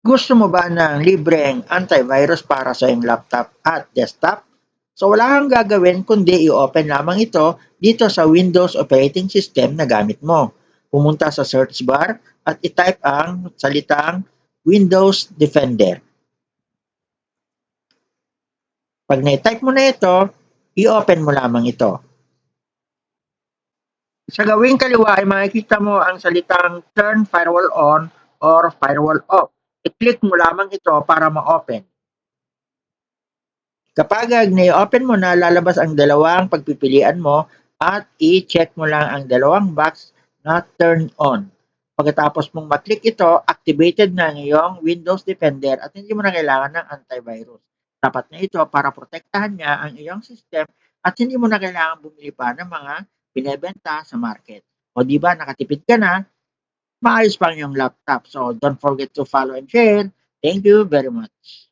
Gusto mo ba ng libreng antivirus para sa iyong laptop at desktop? So wala kang gagawin kundi i-open lamang ito dito sa Windows operating system na gamit mo. Pumunta sa search bar at i-type ang salitang Windows Defender. Pag na-type mo na ito, i-open mo lamang ito. Sa gawing kaliwa ay makikita mo ang salitang Turn Firewall On or Firewall Off. I-click mo lamang ito para ma-open. Kapag na-open mo na, lalabas ang dalawang pagpipilian mo at i-check mo lang ang dalawang box na turn on. Pagkatapos mong maklik ito, activated na ang iyong Windows Defender at hindi mo na kailangan ng antivirus. Tapat na ito para protektahan niya ang iyong system at hindi mo na kailangan bumili pa ng mga binebenta sa market. O di ba nakatipid ka na, maayos pa ang iyong laptop. So don't forget to follow and share. Thank you very much.